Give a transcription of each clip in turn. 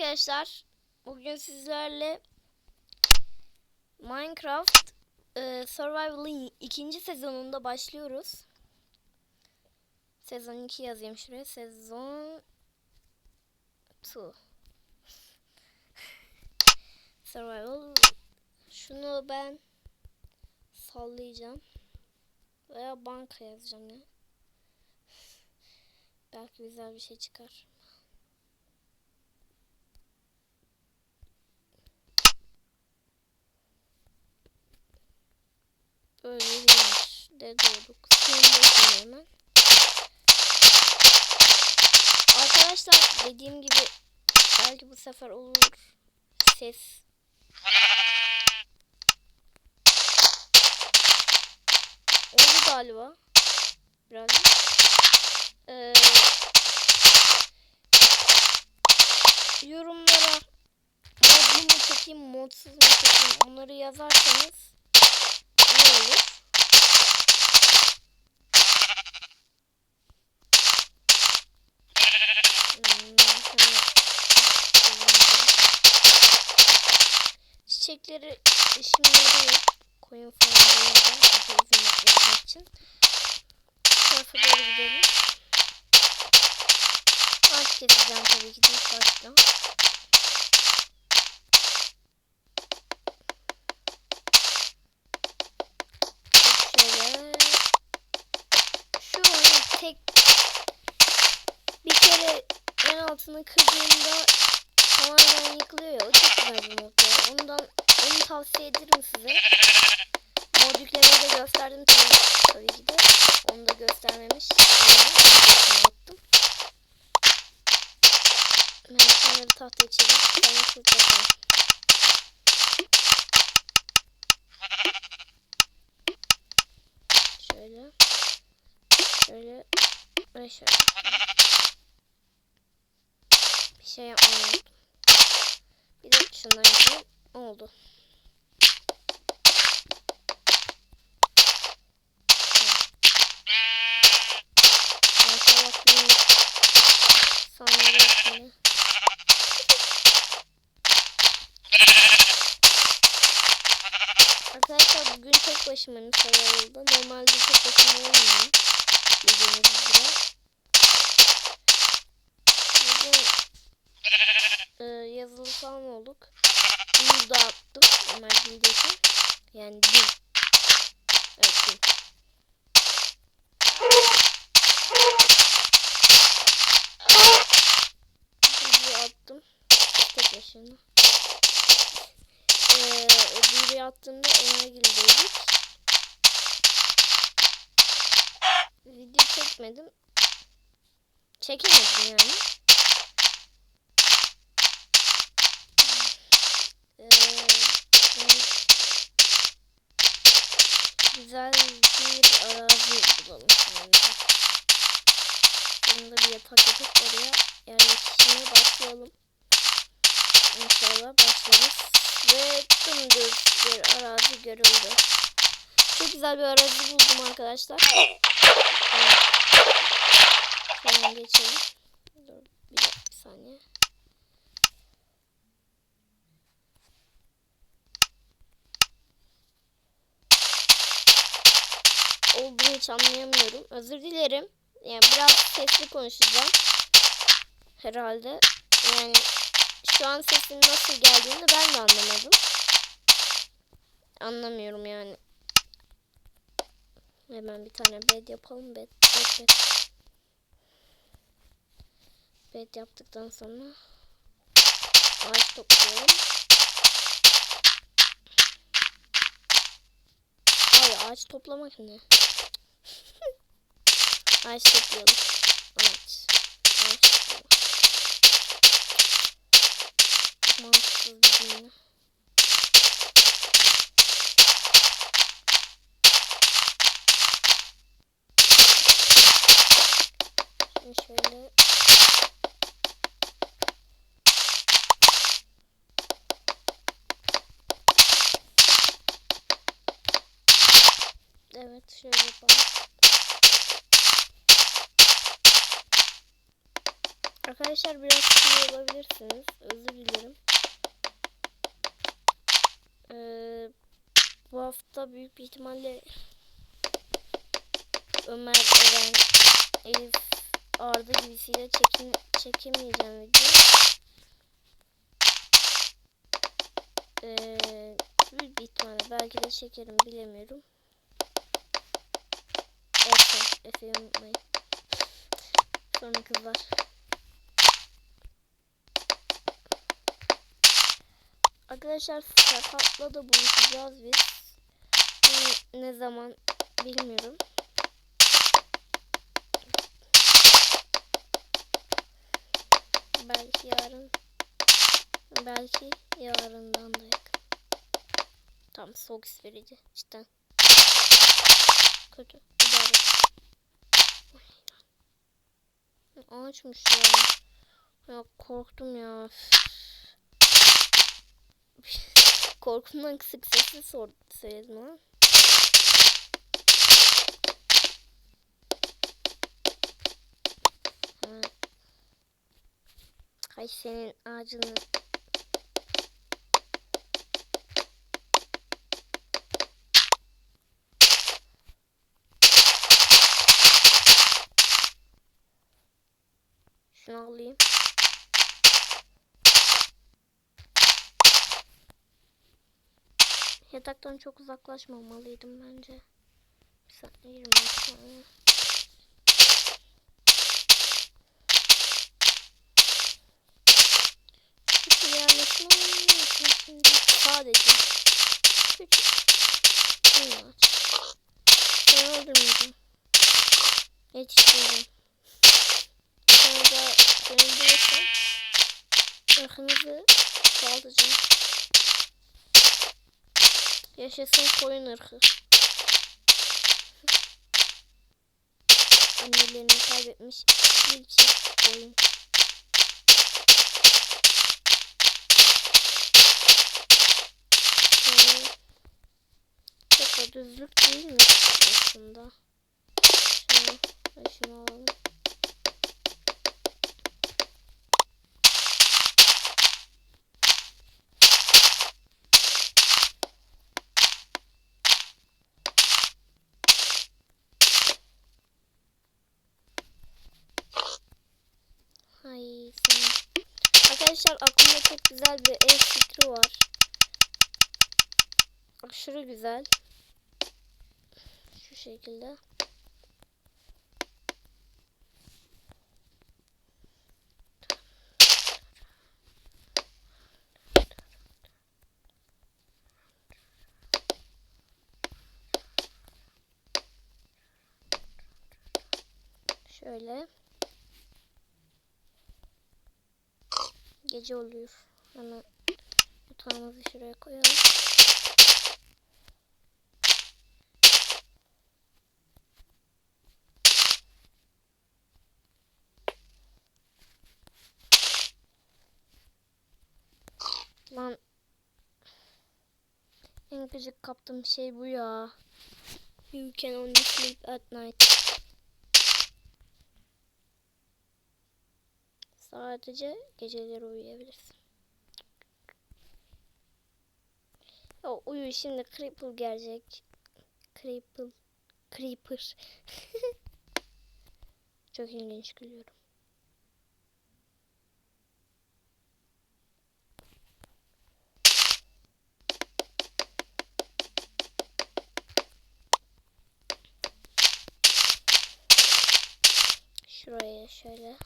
arkadaşlar. Bugün sizlerle Minecraft e, Survival'ın ikinci sezonunda başlıyoruz. Sezon 2 yazayım şuraya. Sezon 2. Survival. Şunu ben sallayacağım. Veya banka yazacağım ya. Belki güzel bir şey çıkar. Böyle bir yerde doğduk. Suyun hemen. Arkadaşlar dediğim gibi belki bu sefer olur. Ses. Oldu galiba. Biraz. Ee, yorumlara modlu mu çekeyim, modsuz mu çekeyim onları yazarsanız Çiçekleri işimleri yok. Koyun falan yapmak için. Tarafa doğru gidelim. Ağaç keseceğim tabii ki de başta. Tek bir kere en altını kırdığında tamamen yıkılıyor ya. O çok güzel bir mod ya. Ondan onu tavsiye ederim size. Mod yüklemeyi de gösterdim tabii, ki de. Onu da göstermemiş. Unuttum. Ben kenarı tahta içelim. Ben nasıl bakalım. Şöyle. Şöyle. Ve şöyle. Bir şey yapmayı unuttum. Bir de şundan yapayım. Oldu. Arkadaşlar bugün tek başımayım sarayılda. Normalde tek başıma olmuyorum. Bildiğiniz üzere. Bugün e, yazılı falan olduk. Bunu da attım. Ömer bildiği Yani dün. Evet dün. Attım. Tek başına. Ee, videoyu attığımda Ömergil'deydik. Video çekmedim. Çekemedim yani. Ee, güzel bir arazi bulalım şimdi. Bunu da bir yatak yapıp oraya yerleştirmeye başlayalım. İnşallah başlarız. Ve dümdüz bir arazi görüldü. Çok güzel bir arazi buldum arkadaşlar. Evet. Şöyle geçelim. Dur bir, bir saniye. Olduğunu hiç anlayamıyorum. Özür dilerim. Yani biraz sesli konuşacağım. Herhalde. Yani şu an sesin nasıl geldiğini ben de anlamadım. Anlamıyorum yani. Hemen bir tane bed yapalım. Bed, bed, bed. Bed yaptıktan sonra ağaç toplayalım. Ay ağaç toplamak ne? Ağaç toplayalım. Ağaç. Ağaç toplayalım. Mantıksız bir cümle. Şimdi şöyle Evet şöyle yapalım. Arkadaşlar biraz sinir olabilirsiniz. Özür dilerim. Ee, bu hafta büyük bir ihtimalle Ömer, Eren, Elif, Arda gibisiyle çekim, çekemeyeceğim video. Ee, büyük bir ihtimalle belki de çekerim bilemiyorum. Efe, Efe'yi unutmayın. Sonra kızlar. Arkadaşlar Serhat'la da buluşacağız biz. Ne, ne zaman bilmiyorum. Belki yarın. Belki yarından da yakın. Tam soğuk verici cidden. Kötü. İdare. Ağaçmış ya. Ya korktum ya. Korkumdan kısık sesle sor söyledim ha. Ha. Hay senin ağacını. Şunu alayım. Yataktan çok uzaklaşmamalıydım bence. Bir saniye 20 saniye. Küçük yerleşme şimdi. Sadece küçük. Bir maç. Seni öldürmeyeceğim. Yetiştireceğim. Sonra da öldürürsem ırkınızı çoğaltacağım. Yaşasın koyun ırkı. Annelerini kaybetmiş bir çift koyun. Çok da düzlük değil mi aslında? Şunu, şunu alalım. Ay senin. Arkadaşlar aklımda çok güzel bir ev fikri var. Aşırı güzel. Şu şekilde. Şöyle. Gece oluyor. Hemen yatağımızı şuraya koyalım. Lan en gıcık kaptığım şey bu ya. You can only sleep at night. Sadece geceleri uyuyabilirsin. Ya uyu şimdi Creeper gelecek. Creeper. Creeper. Çok ilginç gülüyorum. Şuraya şöyle.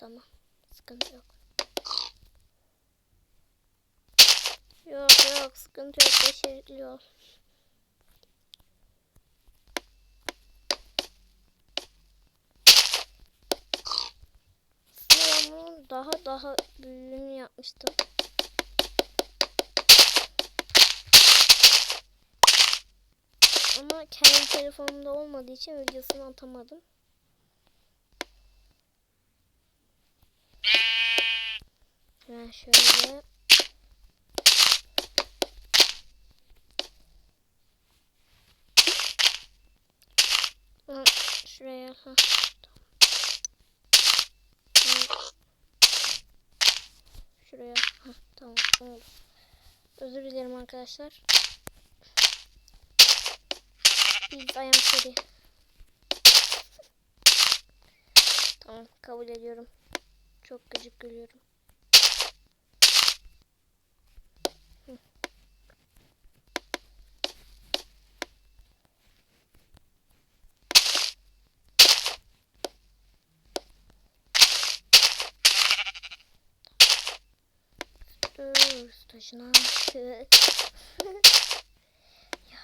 Tamam. Sıkıntı yok. Yok yok sıkıntı yok. Ben bunun daha daha büyüğünü yapmıştım. Ama kendi telefonumda olmadığı için videosunu atamadım. Ha şöyle. Şuraya. Ha. Şuraya. Ha. Ne oldu? Özür dilerim arkadaşlar. Biz seri. Tamam kabul ediyorum. Çok gıcık gülüyorum. Dur stajına. ya.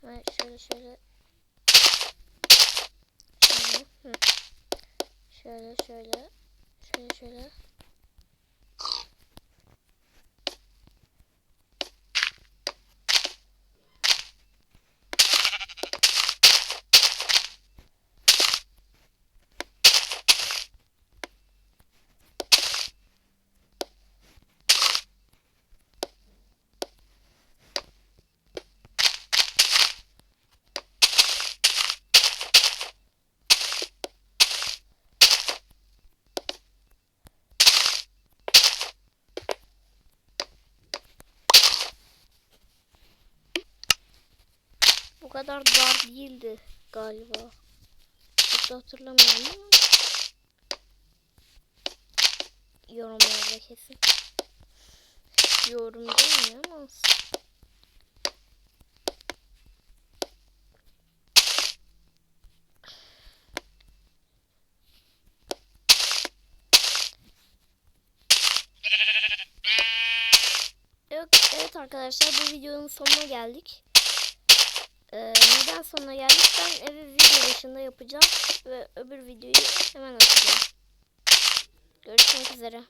Hemen şöyle şöyle. Şöyle. Şöyle şöyle. Şöyle şöyle. Kadar dar değildi galiba. Çok da hatırlamıyorum ama. Yorumlarda kesin. Yorum değil mi ama. Evet, arkadaşlar bu videonun sonuna geldik. Ee, neden sonuna geldik? Ben evi video başında yapacağım ve öbür videoyu hemen atacağım. Görüşmek üzere.